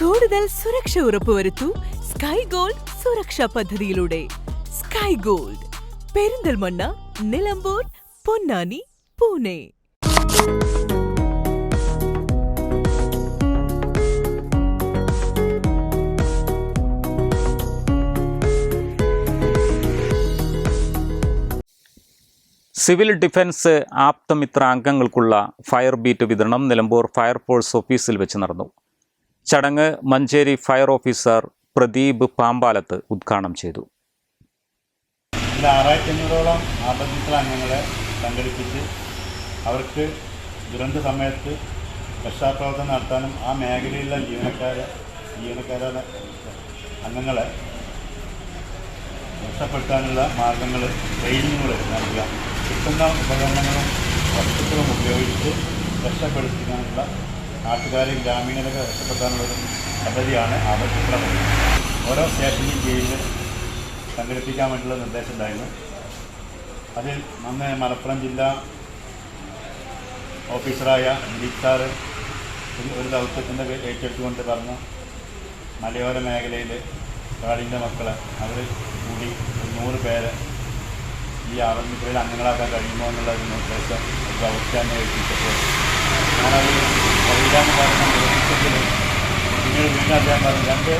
കൂടുതൽ സുരക്ഷ ഉറപ്പുവരുത്തൂ sky gold സുരക്ഷാ പദ്ധതിയിലൂടെ. Sky Gold Perinthalmanna Nilambur Ponnani Pune. Civil defence Aapthamithra അംഗങ്ങൾക്കുള്ള fire beat വിതരണം നിലമ്പൂർ ഫയർഫോഴ്സ് ഓഫീസിൽ വെച്ച് നടന്നു. ചടങ്ങ് മഞ്ചേരി ഫയർ ഓഫീസർ പ്രദീപ് പാമ്പാലത്ത് ഉദ്ഘാടനം ചെയ്തു. ഇതിൽ ആറായിരത്തി അഞ്ഞൂറോളം ആപത്തിത്ര അംഗങ്ങളെ സംഘടിപ്പിച്ച് അവർക്ക് ദുരന്ത സമയത്ത് രക്ഷാപ്രവർത്തനം നടത്താനും ആ മേഖലയിലുള്ള ജീവനക്കാരെ ജീവനക്കാരുടെ അംഗങ്ങളെ രക്ഷപ്പെടുത്താനുള്ള മാർഗങ്ങൾ ട്രെയിനിങ്ങുകൾ നൽകുക. കിട്ടുന്ന ഉപകരണങ്ങളും വസ്തുക്കളും ഉപയോഗിച്ച് രക്ഷപ്പെടുത്താനുള്ള നാട്ടുകാരെ ഗ്രാമീണരൊക്കെ രക്ഷപ്പെടുത്താനുള്ള ഒരു പദ്ധതിയാണ് പദ്ധതി ഓരോ സ്റ്റേഷനിലും ജയിലിൽ സംഘടിപ്പിക്കാൻ വേണ്ടിയുള്ള നിർദ്ദേശം ഉണ്ടായിരുന്നു. അതിൽ അന്ന് മലപ്പുറം ജില്ലാ ഓഫീസറായ ദിലീപ് സാറ് ഒരു ദൗത്യത്തിന്റെ ഏറ്റെടുത്തുകൊണ്ട് പറഞ്ഞു മലയോര മേഖലയിൽ കാടിന്റെ മക്കളെ അവർ കൂടി നൂറ് പേരെ ഈ ആവർത്തിക്കലിൽ അംഗങ്ങളാക്കാൻ കഴിയുമോ? എന്നുള്ള ഒരു നിർദ്ദേശം ദൗത്യം ഏൽപ്പിച്ചപ്പോൾ കഴിയില്ലാന്ന് കാരണം നിർദ്ദേശത്തിൽ പിന്നീട് വീണ്ടും അദ്ദേഹം പറഞ്ഞു രണ്ട്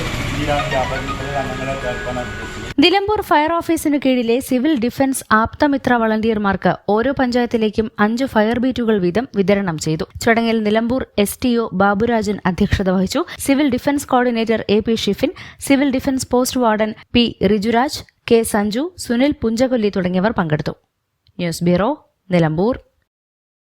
നിലമ്പൂർ ഫയർ ഓഫീസിനു കീഴിലെ സിവിൽ ഡിഫൻസ് ആപ്തമിത്ര വളണ്ടിയർമാർക്ക് ഓരോ പഞ്ചായത്തിലേക്കും അഞ്ച് ഫയർ ബീറ്റുകൾ വീതം വിതരണം ചെയ്തു. ചടങ്ങിൽ Nilambur S T O Baburajan അധ്യക്ഷത വഹിച്ചു. Civil defence coordinator A P Shifin civil defence post warden P Rijuraj K Sanju Sunil Punchakolli തുടങ്ങിയവർ പങ്കെടുത്തു. News bureau Nilambur.